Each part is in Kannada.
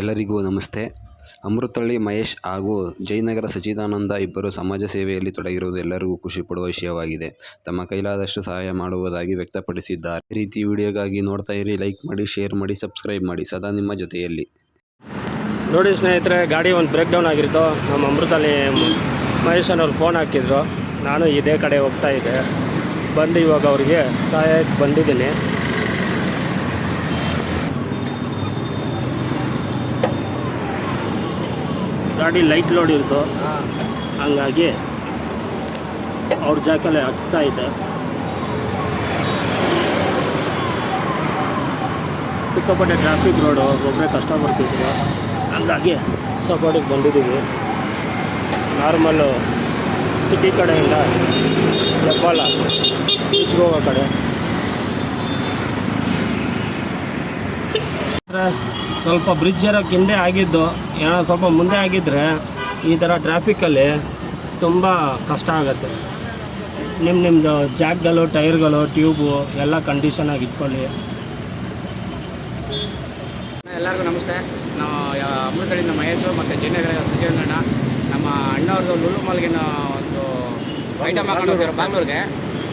ಎಲ್ಲರಿಗೂ ನಮಸ್ತೆ. ಅಮೃತಹಳ್ಳಿ ಮಹೇಶ್ ಹಾಗೂ ಜಯನಗರ ಸಚಿದಾನಂದ ಇಬ್ಬರು ಸಮಾಜ ಸೇವೆಯಲ್ಲಿ ತೊಡಗಿರುವುದು ಎಲ್ಲರಿಗೂ ಖುಷಿಪಡುವ ವಿಷಯವಾಗಿದೆ. ತಮ್ಮ ಕೈಲಾದಷ್ಟು ಸಹಾಯ ಮಾಡುವುದಾಗಿ ವ್ಯಕ್ತಪಡಿಸಿದ್ದಾರೆ. ಈ ರೀತಿ ವಿಡಿಯೋಗಾಗಿ ನೋಡ್ತಾ ಇರಿ, ಲೈಕ್ ಮಾಡಿ, ಶೇರ್ ಮಾಡಿ, ಸಬ್ಸ್ಕ್ರೈಬ್ ಮಾಡಿ. ಸದಾ ನಿಮ್ಮ ಜೊತೆಯಲ್ಲಿ. ನೋಡಿ ಸ್ನೇಹಿತರೆ, ಗಾಡಿ ಒಂದು ಬ್ರೇಕ್ ಡೌನ್ ಆಗಿತ್ತು. ನಮ್ಮ ಅಮೃತಳ್ಳಿ ಮಹೇಶ್ ಅನ್ನೋರು ಫೋನ್ ಹಾಕಿದ್ರು. ನಾನು ಇದೇ ಕಡೆ ಹೋಗ್ತಾ ಇದ್ದೆ. ಬಂದು ಇವಾಗ ಅವ್ರಿಗೆ ಸಹಾಯಕ್ಕೆ ಬಂದಿದ್ದೀನಿ. ಗಾಡಿ ಲೈಟ್ ಲೋಡ್ ಇತ್ತು ಹಂಗಾಗಿ ಅವ್ರ ಜಾಕಲ್ಲಿ ಹಚ್ತಾ ಇದೆ. ಸಿಕ್ಕಾಪಟ್ಟೆ ಟ್ರಾಫಿಕ್ ರೋಡು ಒಬ್ಬರೇ ಕಷ್ಟ ಬರ್ತಿದ್ರು ಹಂಗಾಗಿ ಸಪೋರ್ಟಿಗೆ ಬಂದಿದ್ದೀವಿ. ನಾರ್ಮಲ್ಲು ಸಿಟಿ ಕಡೆಯಿಂದ ಹೆಬ್ಬಾಳ ಬೀಚ್ಗೆ ಹೋಗೋ ಕಡೆ. ಸ್ವಲ್ಪ ಬ್ರಿಡ್ಜ್ ಇರೋಕ್ಕೆ ಹಿಂದೆ ಆಗಿದ್ದು, ಏನೋ ಸ್ವಲ್ಪ ಮುಂದೆ ಆಗಿದ್ದರೆ ಈ ಥರ ಟ್ರಾಫಿಕ್ಕಲ್ಲಿ ತುಂಬ ಕಷ್ಟ ಆಗುತ್ತೆ. ನಿಮ್ಮ ನಿಮ್ಮದು ಜಾಕ್ಗಳು ಟೈರ್ಗಳು ಟ್ಯೂಬು ಎಲ್ಲ ಕಂಡೀಷನಾಗಿ ಇಟ್ಕೊಳ್ಳಿ. ಎಲ್ಲರಿಗೂ ನಮಸ್ತೆ. ನಾವು ಅಮೃತಳಿಂದ ಮಹೇಶು ಮತ್ತು ಜಯನಗರ ಸುಜೇಂದ್ರಣ್ಣ ನಮ್ಮ ಅಣ್ಣವ್ರದ್ದು ಲುಲು ಮಾಲ್ಗಿನ ಒಂದು ಐಟಮ್ ಹಾಕೊಂಡು ಬ್ಯಾಂಗ್ಳೂರಿಗೆ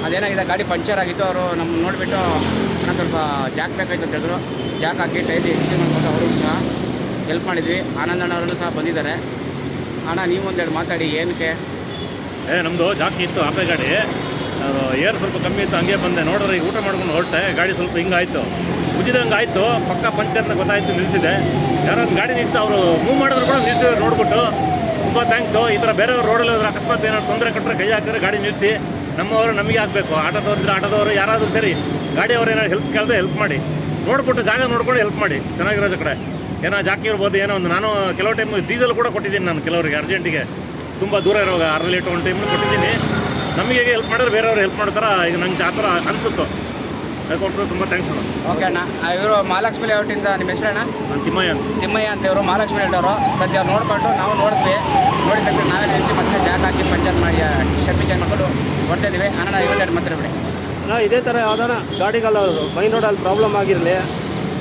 ಅದೇನಾಗಿದೆ, ಗಾಡಿ ಪಂಚರ್ ಆಗಿತ್ತು, ಅವರು ನಮ್ಮ ನೋಡಿಬಿಟ್ಟು ಅಣ್ಣ ಸ್ವಲ್ಪ ಜಾಕ್ ಬೇಕಾಯ್ತು ಅಂತ ಹೇಳಿದ್ರು. ಜಾಕ್ ಹಾಕಿ ಟೈಲಿ ಎಕ್ಸ್ಚೇಂಜ್ ಮಾಡಿಕೊಂಡು ಅವರು ಸಹ ಹೆಲ್ಪ್ ಮಾಡಿದ್ವಿ. ಆನಂದ್ ಅಣ್ಣವರನ್ನು ಸಹ ಬಂದಿದ್ದಾರೆ. ಅಣ್ಣ, ನೀವು ಒಂದೆರಡು ಮಾತಾಡಿ, ಏನಕ್ಕೆ? ಏ ನಮ್ಮದು ಜಾಕ್ ಇತ್ತು, ಆಪೆ ಗಾಡಿ. ಏರ್ ಸ್ವಲ್ಪ ಕಮ್ಮಿ ಇತ್ತು, ಹಂಗೆ ಬಂದೆ. ನೋಡಿದ್ರೆ ಈಗ ಊಟ ಮಾಡ್ಕೊಂಡು ಹೊರಟೆ. ಗಾಡಿ ಸ್ವಲ್ಪ ಹಿಂಗಾಯಿತು ಉಜಿದಂಗೆ ಆಯಿತು. ಪಕ್ಕ ಅಂತ ಗೊತ್ತಾಯ್ತು ನಿಲ್ಲಿಸಿದೆ ಯಾರೋ ಒಂದು ಗಾಡಿ ನಿಂತು ಅವರು ಮೂವ್ ಮಾಡಿದ್ರು ಕೂಡ ನಿಲ್ಲಿಸಿದ್ರು ನೋಡ್ಬಿಟ್ಟು. ತುಂಬ ಥ್ಯಾಂಕ್ಸು ಈ ಥರ ಬೇರೆಯವ್ರು ರೋಡಲ್ಲಿ ಹೋದ್ರೆ ಅಕಸ್ಮಾತ್ ಏನಾದ್ರು ತೊಂದರೆ ಕೊಟ್ಟರೆ ಕೈ ಹಾಕಿದ್ರೆ ಗಾಡಿ ನಿಲ್ಲಿಸಿ ನಮ್ಮವರು ನಮಗೆ ಆಗಬೇಕು. ಆಟೋದವ್ರಿದ್ರೆ ಆಟೋದವರು, ಯಾರಾದರೂ ಸರಿ. ಗಾಡಿಯವ್ರು ಏನಾದ್ರು ಹೆಲ್ಪ್ ಕೇಳಿದ್ರೆ ಹೆಲ್ಪ್ ಮಾಡಿ. ನೋಡ್ಬಿಟ್ಟು ಜಾಗ ನೋಡ್ಕೊಂಡು ಹೆಲ್ಪ್ ಮಾಡಿ. ಚೆನ್ನಾಗಿರೋ ಕಡೆ. ಏನೋ ಜಾಕಿ ಇರ್ಬೋದು ಏನೋ ಒಂದು. ನಾನು ಕೆಲವು ಟೈಮ್ ಡೀಸೆಲ್ ಕೂಡ ಕೊಟ್ಟಿದ್ದೀನಿ ನಾನು ಕೆಲವರಿಗೆ ಅರ್ಜೆಂಟಿಗೆ ತುಂಬ ದೂರ ಇರೋವಾಗ ಅರ್ಧ ಲೀಟ್ ಒನ್ ಟೈಮ್ ಕೊಟ್ಟಿದ್ದೀನಿ. ನಮಗೆ ಹೇಗೆ ಹೆಲ್ಪ್ ಮಾಡಿದ್ರೆ ಬೇರೆಯವ್ರು ಹೆಲ್ಪ್ ಮಾಡ್ತಾರೆ ಈಗ ನಂಗೆ ಆ ಥರ ಅನಿಸುತ್ತೋ. ತುಂಬ ಥ್ಯಾಂಕ್ಸ್ ಅಣ್ಣ. ಓಕೆ ಅಣ್ಣ. ಇವರು ಮಹಾಲಕ್ಷ್ಮಿ ಲೇಔಟಿಂದ ನಿಮ್ಮ ಹೆಸರಣ್ಣ ನಾನು ತಿಮ್ಮಯ್ಯ ಅಂತ. ತಿಮ್ಮಯ್ಯ ಅಂತ ಇವರು ಮಹಾಲಕ್ಷ್ಮಿ ಲೇಔಟವರು ಸದ್ಯ ನೋಡಿಕೊಂಡು ನಾವು ನೋಡಿದ್ವಿ. ನೋಡಿದ ತಕ್ಷಣ ನಾವೇ ನಿಲ್ಲಿಸಿ ಮತ್ತೆ ಜಾಗ ಹಾಕಿ ಪಂಚಾಯತ್ ಮಾಡಿ ಶಕ್ತಿ ಚೆನ್ನಾಗಿ ಮಾಡ್ಕೊಂಡು ಬರ್ತಾ ಇದ್ದೀವಿ ಅಣ್ಣ ಇವತ್ತೆರಡು ಮಾತಾಡ್ಬಿಡಿ ನಾ ಇದೇ ಥರ ಯಾವ್ದಾನ ಗಾಡಿಗಳು ಮೈನ್ ರೋಡಲ್ಲಿ ಪ್ರಾಬ್ಲಮ್ ಆಗಿರಲಿ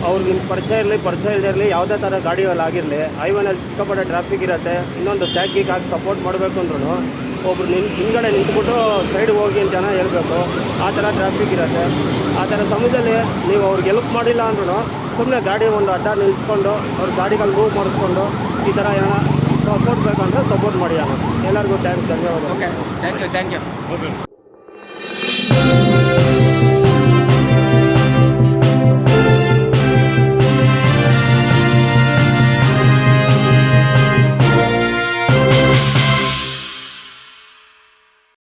ಅವ್ರಿಗೆ ನಿಮ್ಗೆ ಪರಿಚಯ ಇರಲಿ ಪರಿಚಯ ಇಲ್ಲದೆ ಇರಲಿ ಯಾವುದೇ ಥರ ಗಾಡಿಯಲ್ಲಿ ಆಗಿರಲಿ ಐವನಲ್ಲಿ ಸಿಕ್ಕಾಪಟ್ಟೆ ಟ್ರಾಫಿಕ್ ಇರುತ್ತೆ ಇನ್ನೊಂದು ಜಾಕ್ ಗೀಕ್ ಹಾಕಿ ಸಪೋರ್ಟ್ ಮಾಡಬೇಕು ಅಂದ್ರೂ ಒಬ್ರು ನಿನ್ ಹಿಂದ್ಗಡೆ ನಿಂತ್ಬಿಟ್ಟು ಸೈಡ್ಗೆ ಹೋಗಿ ಅಂತ ಜನ ಹೇಳಬೇಕು ಆ ಥರ ಟ್ರಾಫಿಕ್ ಇರುತ್ತೆ. ಆ ಥರ ಸಮಯದಲ್ಲಿ ನೀವು ಅವ್ರಿಗೆ ಹೆಲ್ಪ್ ಮಾಡಿಲ್ಲ ಅಂದ್ರೂ ಸುಮ್ಮನೆ ಗಾಡಿ ಒಂದು ಅಡ್ಡ ನಿಲ್ಲಿಸ್ಕೊಂಡು ಅವ್ರ ಗಾಡಿಗಳು ಮೂವ್ ಮಾಡಿಸ್ಕೊಂಡು ಈ ಥರ ಏನೋ ಸಪೋರ್ಟ್ ಬೇಕಂದ್ರೆ ಸಪೋರ್ಟ್ ಮಾಡಿ ಅಣ್ಣ. ಎಲ್ಲರಿಗೂ ಥ್ಯಾಂಕ್ಸ್ ಧನ್ಯವಾದ okay thank you thank you okay